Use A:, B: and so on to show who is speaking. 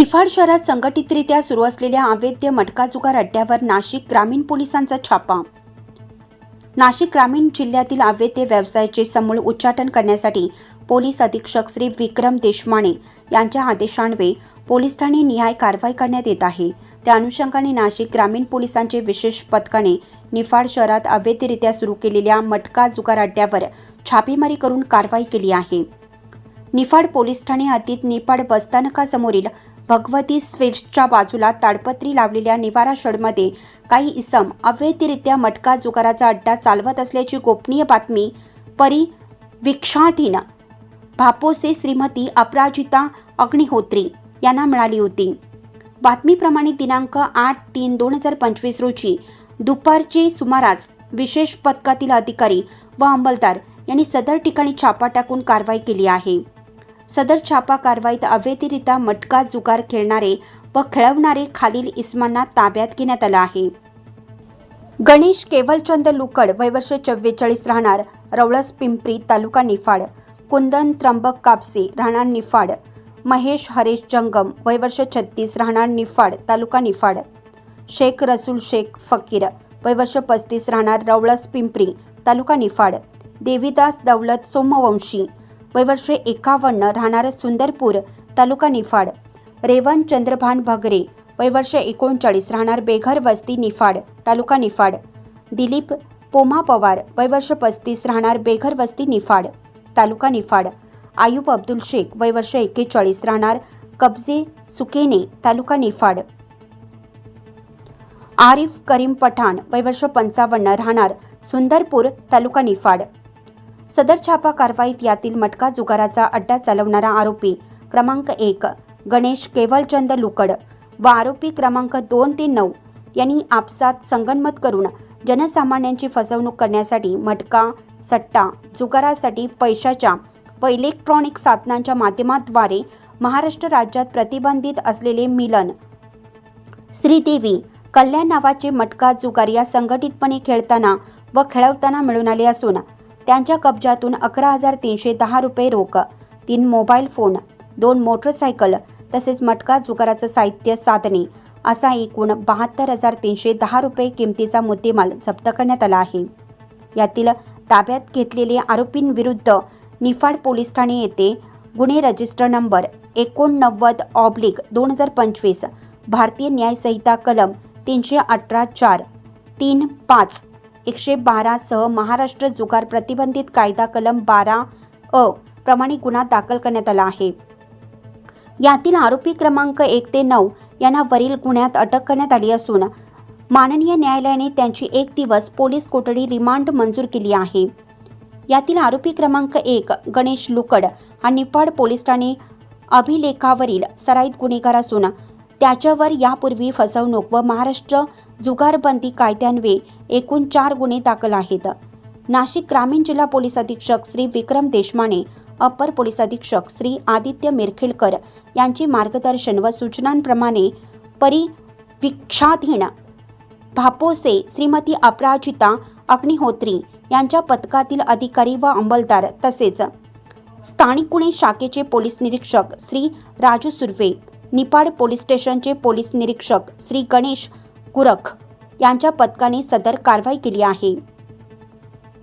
A: निफाड शहरात संघटितरित्या सुरू असलेल्या अवैध मटका जुगार अड्ड्यावर नाशिक ग्रामीण पोलिसांचा छापा. नाशिक ग्रामीण जिल्ह्यातील अवैध व्यवसायाचे समूळ उच्चाटन करण्यासाठी पोलीस अधीक्षक श्री विक्रम देशमाने यांच्या आदेशान्वये पोलीस ठाणे निहाय कारवाई करण्यात येत आहे. त्या अनुषंगाने नाशिक ग्रामीण पोलिसांचे विशेष पथकाने निफाड शहरात अवैधरित्या सुरू केलेल्या मटका जुगार अड्ड्यावर छापेमारी करून कारवाई केली आहे. निफाड पोलीस ठाणे हद्दीत निफाड बसस्थानकासमोरील भगवती स्वीट्सच्या बाजूला ताडपत्री लावलेल्या निवारा शडमध्ये काही इसम अवैधरित्या मटका जुगाराचा अड्डा चालवत असल्याची गोपनीय बातमी परी विक्षाधीन भापोसे श्रीमती अपराजिता अग्निहोत्री यांना मिळाली होती. बातमीप्रमाणे दिनांक आठ तीन दोन हजार पंचवीस रोजी दुपारचे सुमारास विशेष पथकातील अधिकारी व अंमलदार यांनी सदर ठिकाणी छापा टाकून कारवाई केली आहे. सदर छापा कारवाईत अवैधरित्या मटका जुगार खेळणारे व खेळवणारे खालील इस्मांना ताब्यात घेण्यात आलं आहे. गणेश केवलचंद लुकड वयवर्ष चव्वेचाळीस राहणार रवळस पिंपरी तालुका निफाड. कुंदन त्र्यंबक कापसे राहणार निफाड. महेश हरेश जंगम वयवर्ष छत्तीस राहणार निफाड तालुका निफाड. शेख रसूल शेख फकीर वयवर्ष पस्तीस राहणार रवळस पिंपरी तालुका निफाड. देवीदास दौलत सोमवंशी वयवर्षे एकावन्न राहणार सुंदरपूर तालुका निफाड. रेवन चंद्रभान भगरे वयवर्ष एकोणचाळीस राहणार बेघर वस्ती निफाड तालुका निफाड. दिलीप पोमा पवार वयवर्ष पस्तीस राहणार बेघर वस्ती निफाड तालुका निफाड. आयुब अब्दुल शेख वयवर्ष एक्केचाळीस राहणार कब्जे सुकेने तालुका निफाड. आरिफ करीम पठाण वयवर्ष पंचावन्न राहणार सुंदरपूर तालुका निफाड. सदर छापा कारवाईत यातील मटका जुगाराचा अड्डा चालवणारा आरोपी क्रमांक एक गणेश केवलचंद लुकड व आरोपी क्रमांक दोन ते नऊ यांनी आपसात संगनमत करून जनसामान्यांची फसवणूक करण्यासाठी मटका सट्टा जुगारासाठी पैशाच्या व इलेक्ट्रॉनिक साधनांच्या माध्यमाद्वारे महाराष्ट्र राज्यात प्रतिबंधित असलेले मिलन. श्रीदेवी कल्याण नावाचे मटका जुगार या संघटितपणे खेळताना व खेळवताना मिळून आले असून त्यांच्या कब्जातून अकरा हजार तीनशे दहा रुपये रोख तीन मोबाईल फोन दोन मोटरसायकल तसेच मटका जुगाराचं साहित्य साधने असा एकूण बहात्तर हजार तीनशे दहा रुपये किमतीचा मुद्देमाल जप्त करण्यात आला आहे. यातील ताब्यात घेतलेले आरोपींविरुद्ध निफाड पोलीस ठाणे येथे गुन्हे रजिस्टर नंबर एकोणनव्वद ऑब्लिक दोन हजार पंचवीस भारतीय न्यायसंहिता कलम तीनशे अठरा चार तीन पाच एकशे बारासह महाराष्ट्र जुगार प्रतिबंधित कायदा कलम बारा अ प्रमाणे गुन्हा दाखल करण्यात आला आहे. यातील आरोपी क्रमांक एक ते नऊ यांना वरील गुन्ह्यात अटक करण्यात आली असून माननीय न्यायालयाने त्यांची एक दिवस पोलीस कोठडी रिमांड मंजूर केली आहे. यातील आरोपी क्रमांक एक गणेश लुकड हा निफाड पोलीस ठाणे अभिलेखावरील सराईत गुन्हेगार असून त्याच्यावर यापूर्वी फसवणूक व महाराष्ट्र जुगारबंदी कायद्यान्वये एकूण चार गुन्हे दाखल आहेत. नाशिक ग्रामीण जिल्हा पोलीस अधीक्षक श्री विक्रम देशमाने अप्पर पोलीस अधीक्षक श्री आदित्य मिरखेलकर यांचे मार्गदर्शन व सूचनांप्रमाणे परिविक्षाधीन भापोसे श्रीमती अपराजिता अग्निहोत्री यांच्या पथकातील अधिकारी व अंमलदार तसेच स्थानिक गुन्हे शाखेचे पोलीस निरीक्षक श्री राजू सुर्वे निपाड पोलीस स्टेशनचे पोलीस निरीक्षक श्री गणेश गुरख यांच्या पथकाने सदर कारवाई केली आहे.